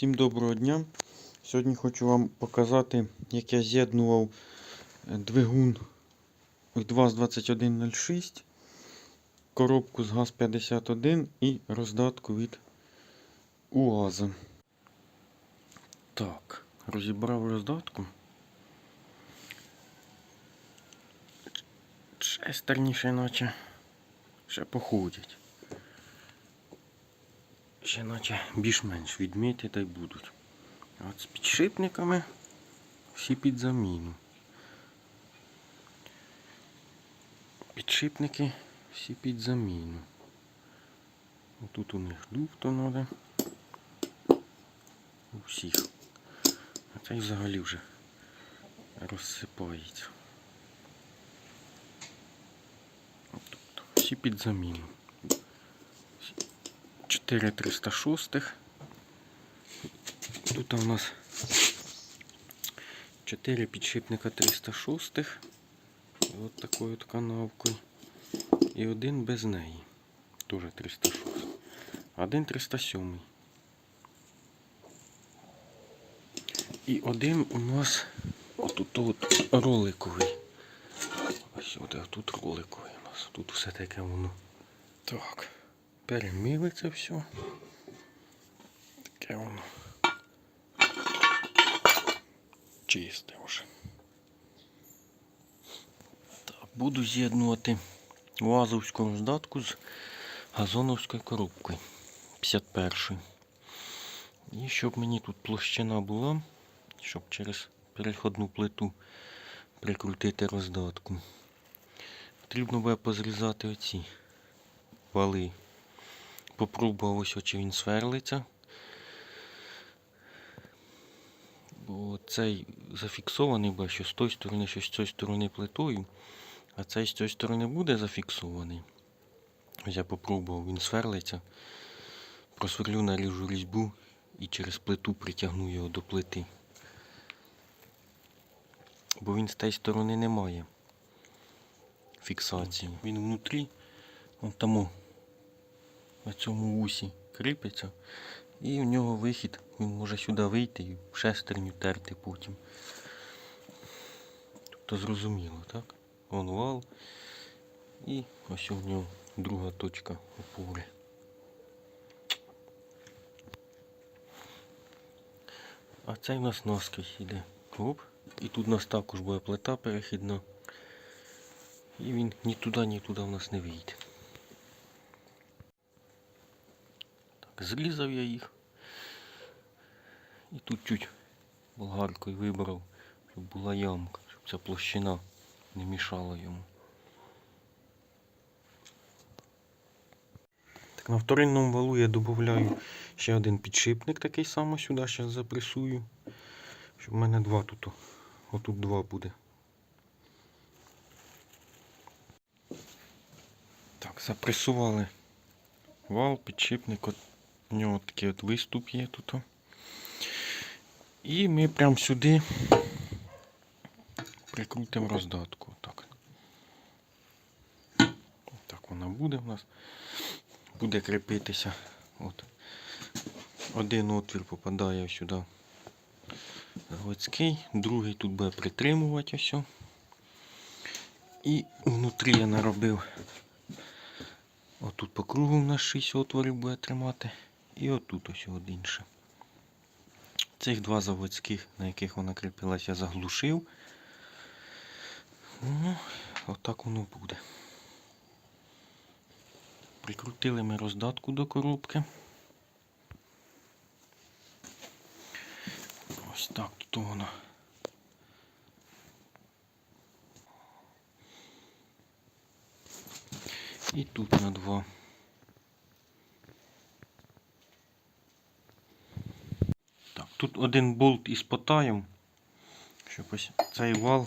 Всім доброго дня. Сьогодні хочу вам показати, як я з'єднував е, двигун від ВАЗ-2106, коробку з ГАЗ-51 і роздатку від УАЗа. Так, розібрав роздатку. Шестерніше наче ще походять. Ще наче більш-менш відміти та й будуть. А от з підшипниками всі під заміну. Підшипники всі під заміну. Тут у них люфт треба. У всіх. А цей взагалі вже розсипається. Тобто всі під заміну. 4 306. Тут у нас 4 підшипника 306. І от такою от канавкою. І один без неї. Теж 306. Один 307. І один у нас отут от роликовий. Ось от тут роликовий у нас. Тут все таке воно. Так. Перемили це все. Таке воно. Чисте вже. Буду з'єднувати вазовську роздатку з газоновською коробкою 51 І щоб мені тут площина була, щоб через переходну плиту прикрутити роздатку. Потрібно буде позрізати оці вали попробував ось, чи він сверлиться. Бо цей зафіксований, бо що з тої сторони, що з цієї сторони плитою, а цей з цієї сторони буде зафіксований. Ось я попробував, він сверлиться. Просверлю наріжу різьбу і через плиту притягну його до плити. Бо він з тієї сторони не має фіксації. Він внутрі, вон тому на цьому усі кріпиться. І в нього вихід, він може сюди вийти і в шестерню терти потім. Тобто зрозуміло, так? Вон вал. І ось у нього друга точка опори. А цей у нас наскрізь іде. Оп. І тут у нас також буде плита перехідна. І він ні туди, ні туди у нас не вийде. Зрізав я їх. І тут чуть болгаркою вибрав, щоб була ямка, щоб ця площина не мішала йому. Так, на вторинному валу я додаю ще один підшипник такий самий сюди, зараз запресую. Щоб в мене два тут. Отут два буде. Так, запресували вал, підшипник. У нього такий от виступ є тут. І ми прямо сюди прикрутимо роздатку. Так. Так вона буде у нас. Буде кріпитися. От. Один отвір попадає сюди заводський, другий тут буде притримувати ось. І внутрі я наробив. Отут по кругу у нас 6 отворів буде тримати. І отут ось один ще. Цих два заводських, на яких вона кріпилась, я заглушив. Ну, отак воно буде. Прикрутили ми роздатку до коробки. Ось так тут воно. І тут на два. Так, тут один болт із потаєм, щоб ось цей вал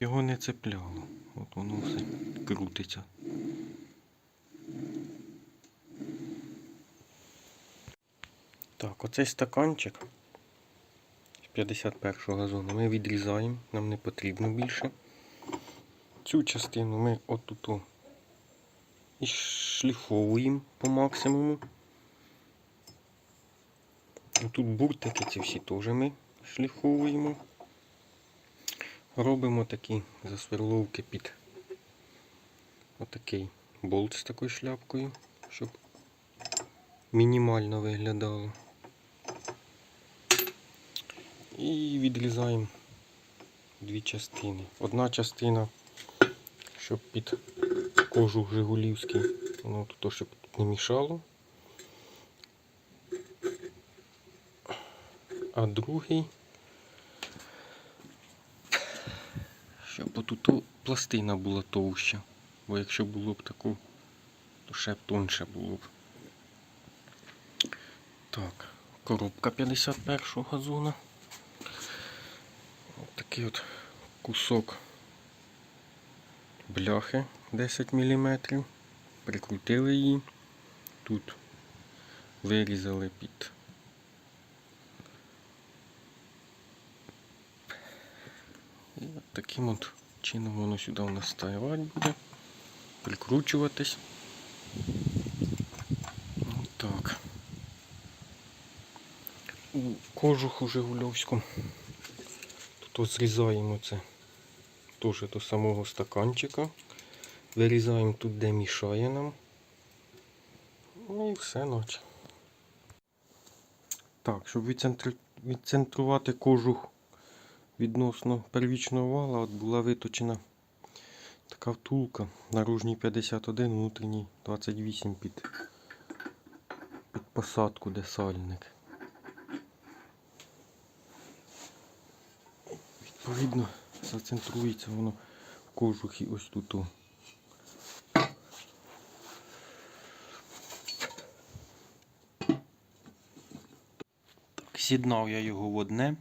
його не цепляло. От воно все крутиться. Так, оцей стаканчик з 51-го газону ми відрізаємо, нам не потрібно більше. Цю частину ми отут і шліфовуємо по максимуму. Тут буртики ці всі теж ми шліфовуємо. Робимо такі засверловки під отакий болт з такою шляпкою, щоб мінімально виглядало. І відрізаємо дві частини. Одна частина, щоб під кожух Жигулівський, воно тут, щоб не мішало. А другий, щоб отут пластина була товща. Бо якщо було б таку, то ще б тонше було б. Так, коробка 51-го газона. Ось такий от кусок бляхи 10 мм. Прикрутили її. Тут вирізали під От таким от чином воно сюди у нас ставати буде. Прикручуватись. Так. У кожуху Жигульовську. Тут ось зрізаємо це теж до самого стаканчика. Вирізаємо тут, де мішає нам. Ну і все наче. Так, щоб відцентрувати кожух відносно первічного вала от була виточена така втулка. Наружній 51, внутрішній 28 під, під посадку, де сальник. Відповідно, зацентрується воно в кожухі ось тут. Так, я його в одне.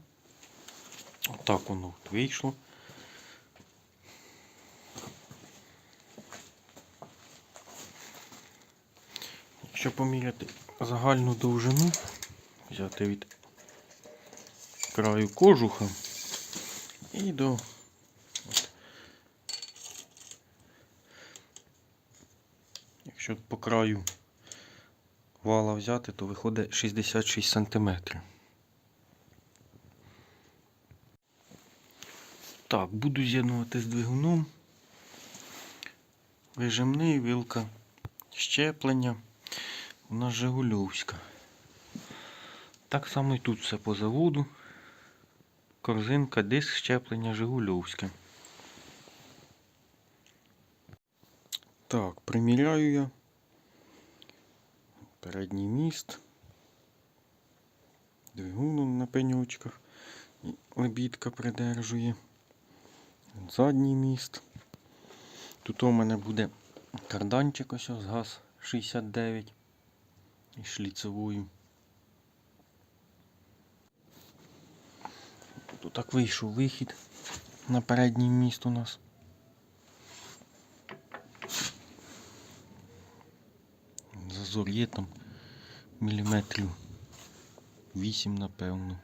Отак воно вийшло. Якщо поміряти загальну довжину, взяти від краю кожуха і до якщо по краю вала взяти, то виходить 66 сантиметрів. Так, буду з'єднувати з двигуном. Вижимний, вилка щеплення. У нас Жигульовська. Так само і тут все по заводу. Корзинка, диск щеплення Жигульовське. Так, приміряю я. Передній міст. Двигун на пеньочках. Лебідка придержує. Задній міст. Тут у мене буде карданчик ось з газ 69 і шліцевою. Тут так вийшов вихід на передній міст у нас. Зазор є там міліметрів 8, напевно.